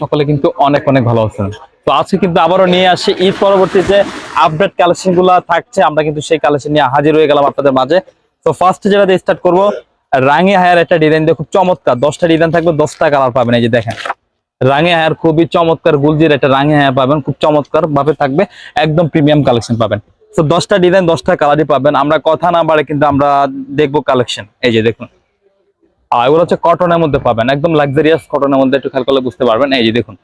সকলে কিন্তু অনেক অনেক ভালো তো আজকে কিন্তু নিয়ে আসি আপডেট কালেকশন থাকছে। আমরা কিন্তু সেই কালেকশন নিয়ে হাজির হয়ে গেলাম আপনাদের মাঝে। তো ফার্স্ট যেটা স্টার্ট করব হায়ার একটা ডিজাইন খুব চমৎকার। দশটা ডিজাইন থাকবে, দশটা কালার পাবেন। এই যে দেখেন হায়ার খুবই চমৎকার, গুলজির একটা রাঙি হায়ার পাবেন, খুব চমৎকার ভাবে থাকবে। একদম প্রিমিয়াম কালেকশন পাবেন। তো দশটা ডিজাইন দশটা কালারই পাবেন। আমরা কথা না বাড়ে কিন্তু আমরা দেখব কালেকশন এই যে দেখুন। আর এগুলো হচ্ছে কটনের মধ্যে পাবেন। একদম লাক্সারিয়াস কটনের মধ্যে একটু খেয়াল করলে বুঝতে পারবেন। এই যে দেখুন,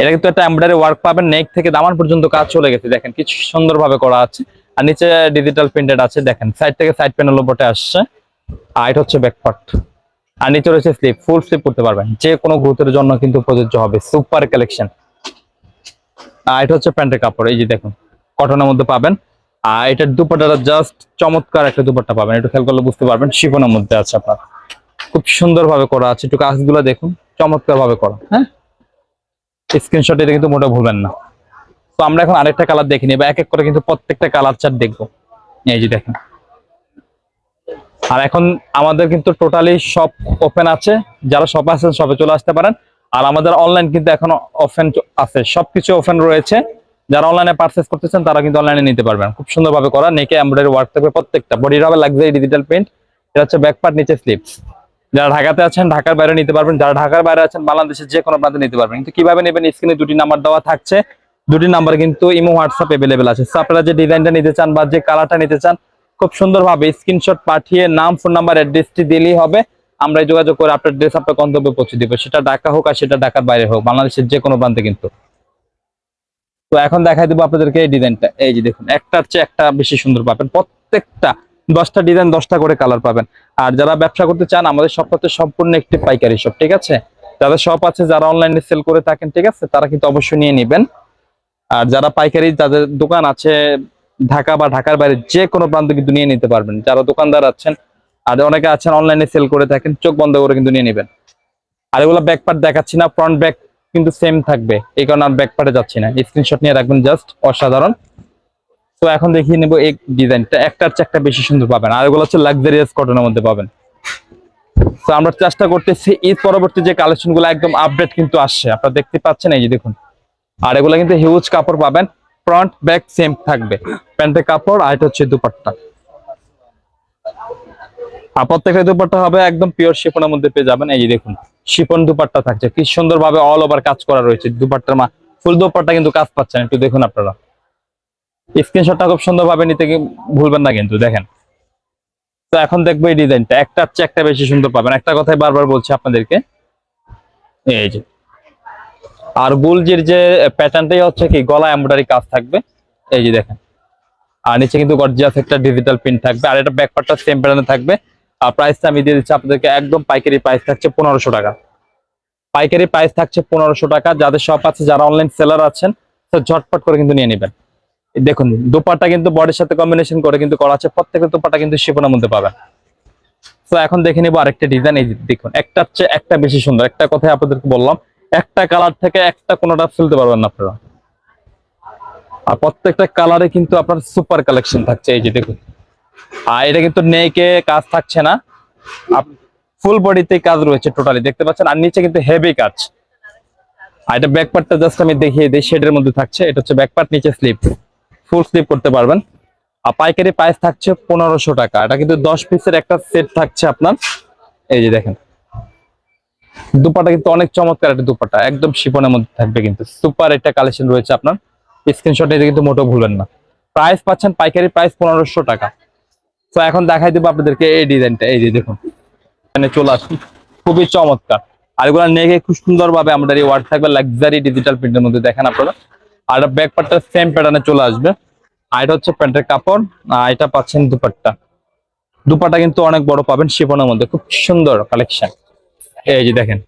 এটা কিন্তু একটা এমব্রয়ডারি ওয়ার্ক পাবেন। নেক থেকে দামান পর্যন্ত কাজ চলে গেছে। দেখেন কিছু সুন্দরভাবে করা আছে। আর নিচে ডিজিটাল প্রিন্টেড আছে। দেখেন সাইড থেকে সাইড প্যানেল উপরে আসছে। আর এটা হচ্ছে ব্যাকপার্ট আর নিচে রয়েছে স্লিপ ফুল স্লিপ করতে পারবেন। যে কোনো গ্রুপের জন্য কিন্তু প্রযোজ্য হবে। সুপার কালেকশন আর এটা হচ্ছে প্যান্টের কাপড়। এই যে দেখুন, কটনের মধ্যে পাবেন। আর এটার দুপাটাটা জাস্ট চমৎকার একটা দুপাট্টা পাবেন। একটু খেয়াল করলে বুঝতে পারবেন। শিফনের মধ্যে আছে আপনার। খুব সুন্দর ভাবে করা আছে। একটু কাজগুলো দেখুন চমৎকার ভাবে করা। হ্যাঁ? স্ক্রিনশট এটা কিন্তু মোটা ভুলবেন না। তো আমরা এখন আরেকটা কালার দেখে নিই, বা এক এক করে কিন্তু প্রত্যেকটা কালার চার্ট দেখব। এই যে দেখেন। আর এখন আমাদের কিন্তু টোটালি সব ওপেন আছে। যারা শপ আছেন শপে চলে আসতে পারেন। আর আমাদের অনলাইন কিন্তু এখন ওপেন আছে। সবকিছু ওপেন রয়েছে। যারা অনলাইনে পারচেস করতেছেন তারা কিন্তু অনলাইনে নিতে পারবেন। খুব সুন্দরভাবে করা। নেকে এমব্রয়ডারি ওয়ার্ক থাকবে প্রত্যেকটা। বডির হবে লাক্সারি ডিজিটাল প্রিন্ট এটা হচ্ছে ব্যাক পার্ট নিচে স্লিপস যারা ঢাকাতে আছেন, ঢাকার বাইরে নিতে পারবেন। যারা ঢাকার বাইরে আছেন, বাংলাদেশের যে কোনো প্রান্তে নিতে পারবেন। কিন্তু কীভাবে নেবেন স্ক্রিনে দুটি নাম্বার দেওয়া থাকছে। দুটি নাম্বার কিন্তু ইমো হোয়াটসঅ্যাপ এভেলেবেল আছে। আপনারা যে ডিজাইনটা নিতে চান বা যে কালারটা নিতে চান, খুব সুন্দরভাবে স্ক্রিনশট পাঠিয়ে নাম ফোন নাম্বার অ্যাড্রেসটি দিলেই হবে। আমরা যোগাযোগ করে আপনার ড্রেস আপনার গন্তব্যে পৌঁছে দিব। সেটা ঢাকা হোক আর সেটা ঢাকার বাইরে হোক, বাংলাদেশের যে কোনো প্রান্তে কিন্তু। তো এখন দেখাই দেবো আপনাদেরকে এই ডিজাইনটা এই যে দেখুন, একটার চেয়ে একটা বেশি সুন্দর পাবেন। প্রত্যেকটা দশটা ডিজাইন দশটা করে কালার পাবেন। আর যারা ব্যবসা করতে চান, আমাদের সব হচ্ছে সম্পূর্ণ একটি পাইকারি শপ ঠিক আছে? যাদের শপ আছে, যারা অনলাইনে সেল করে থাকেন, ঠিক আছে? তারা কিন্তু অবশ্যই নিয়ে নেবেন। আর যারা পাইকারি, যাদের দোকান আছে ঢাকা বা ঢাকার বাইরে, যে কোনো প্রান্ত কিন্তু নিয়ে নিতে পারবেন। যারা দোকানদার আছেন, আর অনেকে আছেন অনলাইনে সেল করে থাকেন, চোখ বন্ধ করে কিন্তু নিয়ে নেবেন। আর এগুলো ব্যাক পার্ট দেখাচ্ছি না ফ্রন্ট ব্যাক কিন্তু সেম থাকবে। এই কারণে আর ব্যাক পার্টে যাচ্ছি না। স্ক্রিনশট নিয়ে রাখবেন জাস্ট অসাধারণ। তো এখন দেখিয়ে নেব এই ডিজাইনটা। একটার চেয়ে একটা বেশি সুন্দর পাবেন, আর এগুলো হচ্ছে লাক্সারিয়াস কটনের মধ্যে পাবেন। তো আমরা চেষ্টা করতেছি, ঈদ পরবর্তী যে কালেকশনগুলো একদম আপডেট কিন্তু আসছে। আপনারা দেখতে পাচ্ছেন, এই যে দেখুন। আর এগুলো কিন্তু হিউজ কাপড় পাবেন ফ্রন্ট ব্যাক সেম থাকবে। প্যান্টের কাপড়, আর এটা হচ্ছে দুপাট্টা। আর প্রত্যেকটা দুপাট্টা হবে একদম পিওর শিফনের মধ্যে পেয়ে যাবেন, এই যে দেখুন। শিফন দুপাট্টা থাকছে। কি সুন্দর ভাবে অল ওভার কাজ করা রয়েছে। দুপাট্টার মা ফুল দুপাট্টা কিন্তু কাজ পাচ্ছেন একটু দেখুন আপনারা। স্ক্রিনশটটা খুব সুন্দর ভাবে নিতে ভুলবেন না কিন্তু, দেখেন। তো এখন দেখব এই ডিজাইনটা একটার চেয়ে একটা বেশি সুন্দর পাবেন। একটা কথাই বারবার বলছি আপনাদেরকে। এই যে। আর গুলজির যে প্যাটার্নটাই হচ্ছে কি গলা এমব্রয়ডারি কাজ থাকবে। এই যে দেখেন। আর নিচে কিন্তু গর্জিয়াস একটা ডিজিটাল প্রিন্ট থাকবে। আর এটা ব্যাকপার্টটা সেম প্যাটার্নে থাকবে। আর প্রাইসটা আমি দিয়ে দিচ্ছি আপনাদেরকে, একদম পাইকারি প্রাইস থাকছে পনেরোশো টাকা। পাইকারি প্রাইস থাকছে পনেরোশো টাকা। যাদের শপ আছে, যারা অনলাইন সেলার আছেন, তো ঝটপট করে কিন্তু নিয়ে নেবেন। দেখুন দুপাটা কিন্তু বডির সাথে কম্বিনেশন করে কিন্তু করা আছে। প্রত্যেকের দুপাটা কিন্তু শিপনের মধ্যে পাবেন। তো এখন দেখে নিবো আরেকটা ডিজাইন এই দেখুন, একটা চেয়ে একটা বেশি সুন্দর। একটা কথাই আপনাদেরকে বললাম, একটা কালার থেকে একটা কোনোটা ফেলতে পারবেন না আপনারা। আর প্রত্যেকটা কালারে কিন্তু আপনার সুপার কালেকশন থাকছে। এই যে দেখুন, আর এটা কিন্তু নেকে কাজ থাকছে না। ফুল বডিতে কাজ রয়েছে টোটালি দেখতে পাচ্ছেন? আর নিচে কিন্তু হেভি কাজ। আর এটা ব্যাকপার্টটা জাস্ট আমি দেখিয়ে দিই শেডের মধ্যে থাকছে। এটা হচ্ছে ব্যাক পার্ট নিচে স্লিপ ফুল স্লিপ করতে পারবেন। আর পাইকারি প্রাইস থাকছে পনেরোশো টাকা। এটা কিন্তু দশ পিসের একটা সেট থাকছে আপনার। এই যে দেখেন। দুপাটা কিন্তু অনেক চমৎকার একটা দুপাটা। একদম শিপনের মধ্যে থাকবে কিন্তু। সুপার একটা কালেকশন রয়েছে আপনার। স্ক্রিনশট এটা কিন্তু মোটেও ভুলবেন না। প্রাইস পাচ্ছেন পাইকারি প্রাইস পনেরোশো টাকা। তো এখন দেখাই দেবো আপনাদেরকে এই ডিজাইনটা এই যে দেখুন। এখানে চলে আসুন। খুবই চমৎকার। আর এগুলো নেগে খুব সুন্দর ভাবে আমাদের এই ওয়ার্ড থাকবে। লাক্সারি ডিজিটাল প্রিন্টের মধ্যে দেখেন আপনারা। আর ব্যাক পার্টটা সেম প্যাটার্নে চলে আসবে। আর এটা হচ্ছে প্যান্টের কাপড়। আর এটা পাচ্ছেন দুপাট্টা। দুপাটা কিন্তু অনেক বড় পাবেন শিপনের মধ্যে। খুব সুন্দর কালেকশন এই যে দেখেন।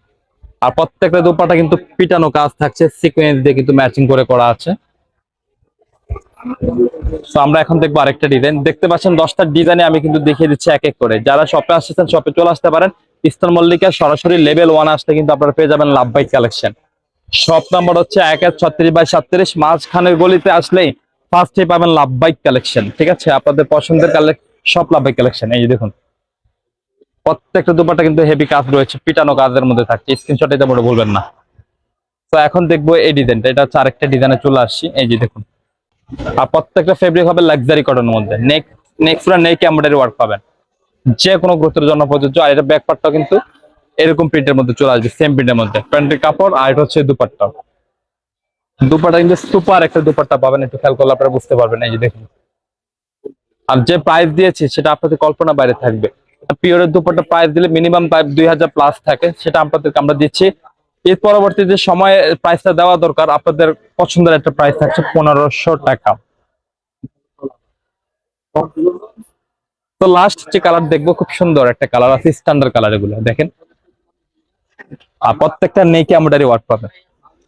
আর প্রত্যেকটা দুপাটা কিন্তু পিটানো কাজ থাকছে। সিকোয়েন্স দিয়ে কিন্তু ম্যাচিং করে করা আছে। তো আমরা এখন দেখব আরেকটা ডিজাইন দেখতে পাচ্ছেন দশটা ডিজাইনে আমি কিন্তু দেখিয়ে দিচ্ছি এক এক করে। যারা শপে আসতেছেন শপে চলে আসতে পারেন। ইস্তান মল্লিকা সরাসরি লেভেল ওয়ান আসতে কিন্তু আপনারা পেয়ে যাবেন love bike collection shop number হচ্ছে এক এক ছত্রিশ বাই সাতত্রিশ। মাঝখানের গলিতে আসলেই ফার্স্টে পাবেন লাভ বাইক কালেকশন ঠিক আছে? আপনাদের পছন্দের সব লাভ বাইক কালেকশন এই যে দেখুন। প্রত্যেকটা দুপাটা কিন্তু হেভি কাজ রয়েছে, পিটানো কাজের মধ্যে থাকছে। স্ক্রিনশট এটা বড় বলবেন না। তো এখন দেখব এই ডিজাইনটা এটা হচ্ছে আরেকটা ডিজাইনে চলে আসছি। এই যে দেখুন। আর প্রত্যেকটা ফেব্রিক হবে লাক্সারি কটনের মধ্যে। নেক নেক পুরো নেক এমব্রয়ডারি ওয়ার্ক পাবেন। যে কোনো গ্রুপের জন্য প্রযোজ্য। আর এটা ব্যাক পার্টটাও কিন্তু এরকম প্রিন্টের মধ্যে চলে আসবে সেম প্রিন্টের মধ্যে। প্যান্টের কাপড় আর এটা হচ্ছে দুপাট্টা। দুপাট্টা কিন্তু সুপার একটা দুপাট্টা পাবেন, একটু খেয়াল করলে আপনারা বুঝতে পারবেন, এই যে দেখুন। আর যে প্রাইস দিয়েছি, সেটা আপনাদের কল্পনা বাইরে থাকবে। পিওরের দুপাট্টা প্রাইস দিলে মিনিমাম প্রাইস দুই হাজার প্লাস থাকে, সেটা আপনাদেরকে আমরা দিচ্ছি। এর পরবর্তীতে সময় প্রাইসটা দেওয়া দরকার, আপনাদের পছন্দের একটা প্রাইস থাকছে পনেরোশো টাকা। তো লাস্ট যে কালার দেখব, খুব সুন্দর একটা কালার আছে স্ট্যান্ডার্ড কালার এগুলো, দেখেন। আর প্রত্যেকটা নেকে এমব্রয়ডারি ওয়ার্ক পাবেন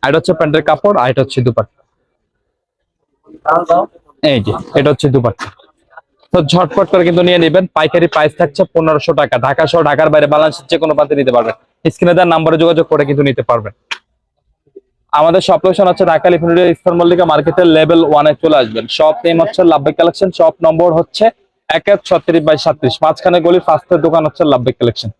আর এটা হচ্ছে প্যান্টের কাপড়, আর এটা হচ্ছে দুপাট্টা। এই যে, এটা হচ্ছে দুপাট্টা। তো ঝটপট করে কিন্তু নিয়ে নেবেন। পাইকারি প্রাইস থাকছে পনেরোশো টাকা। ঢাকা সহ ঢাকার বাইরে বাংলাদেশের যে কোনো প্রান্তে নিতে পারবেন। স্ক্রিনে দেওয়ার নাম্বারে যোগাযোগ করে কিন্তু নিতে পারবেন। আমাদের শপ লোকেশন হচ্ছে ঢাকা লিফুনিয়া ইস্তার মল্লিকা মার্কেটের লেভেল ওয়ানে চলে আসবেন। শপ নেম হচ্ছে লাভবাই কালেকশন শপ নম্বর হচ্ছে এক এক ছত্রিশ বাই সাত্রিশ। মাঝখানে গলি ফার্স্টের দোকান হচ্ছে লাভবাই কালেকশন